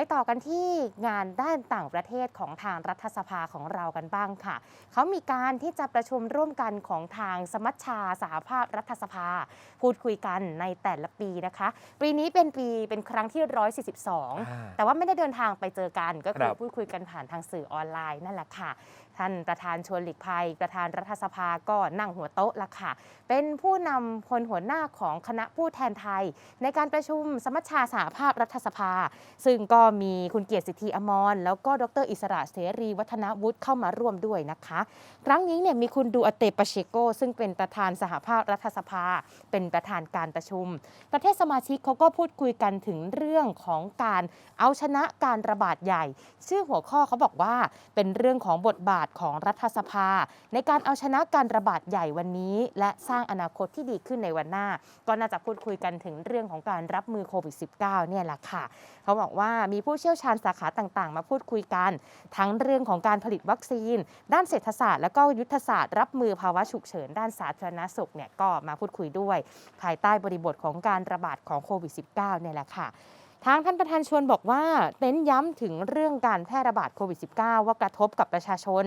ไปต่อกันที่งานด้านต่างประเทศของทางรัฐสภาของเรากันบ้างค่ะ เขามีการที่จะประชุมร่วมกันของทางสมัชชาสหภาพรัฐสภา พูดคุยกันในแต่ละปีนะคะ ปีนี้เป็นปีเป็นครั้งที่ 142 แต่ว่าไม่ได้เดินทางไปเจอกัน ก็คือครับพูดคุยกันผ่านทางสื่อออนไลน์นั่นแหละค่ะ ท่านประธานชวนหลีกภัย ประธานรัฐสภาก็นั่งหัวโต๊ะละค่ะ เป็นผู้นำคนหัวหน้าของคณะผู้แทนไทย ในการประชุมสมัชชาสหภาพรัฐสภา ซึ่งก็มีคุณเกียรติสิทธิอมร แล้วก็ดรอิสระเสรีวัฒนวุฒิเข้ามาร่วมด้วยนะคะ ครั้งนี้เนี่ยมีคุณดูอเตปาเชโก ซึ่งเป็นประธานสหภาพรัฐสภา เป็นประธานการประชุม ประเทศสมาชิกเขาก็พูดคุยกันถึงเรื่องของการเอาชนะการระบาดใหญ่ ชื่อหัวข้อเขาบอกว่าเป็นเรื่องของบทบาทของรัฐสภา ในการเอาชนะการระบาดใหญ่วันนี้ และสร้างอนาคตที่ดีขึ้นในวันหน้า ก็น่าจะพูดคุยกันถึงเรื่องของการรับมือโควิด -19 เนี่ยแหละค่ะ เขาบอกว่ามีผู้เชี่ยวชาญสาขาต่างๆ มาพูดคุยกัน ทั้งเรื่องของการผลิตวัคซีน ด้านเศรษฐศาสตร์ และก็ยุทธศาสตร์รับมือภาวะฉุกเฉินด้านสาธารณสุขเนี่ยก็มาพูดคุยด้วย ภายใต้บริบทของการระบาดของโควิด -19 เนี่ยแหละค่ะ ทางท่านประธานชวนบอกว่าเน้นย้ำถึงเรื่องการแพร่ระบาดโควิด -19 ว่ากระทบกับประชาชน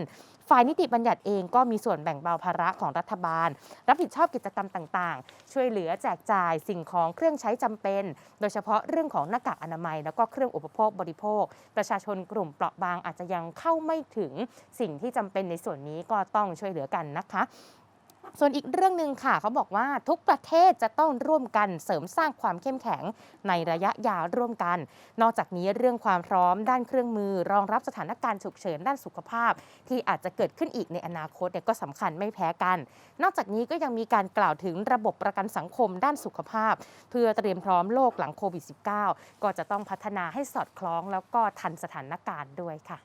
ฝ่ายนิติบัญญัติเองก็มีส่วนแบ่งเบาภาระของรัฐบาล รับผิดชอบกิจกรรมต่างๆ ช่วยเหลือแจกจ่ายสิ่งของเครื่องใช้จำเป็น โดยเฉพาะเรื่องของหน้ากากอนามัย แล้วก็เครื่องอุปโภคบริโภค ประชาชนกลุ่มเปราะบางอาจจะยังเข้าไม่ถึงสิ่งที่จำเป็นในส่วนนี้ก็ต้องช่วยเหลือกันนะคะ ส่วนอีกเรื่องหนึ่งค่ะ เขาบอกว่าทุกประเทศจะต้องร่วมกันเสริมสร้างความเข้มแข็งในระยะยาวร่วมกัน นอกจากนี้เรื่องความพร้อมด้านเครื่องมือ รองรับสถานการณ์ฉุกเฉินด้านสุขภาพ ที่อาจจะเกิดขึ้นอีกในอนาคตเนี่ยก็สำคัญไม่แพ้กัน นอกจากนี้ก็ยังมีการกล่าวถึงระบบประกันสังคมด้านสุขภาพ เพื่อเตรียมพร้อมโลกหลังโควิด -19 ก็จะต้องพัฒนาให้สอดคล้องแล้วก็ทันสถานการณ์ด้วยค่ะ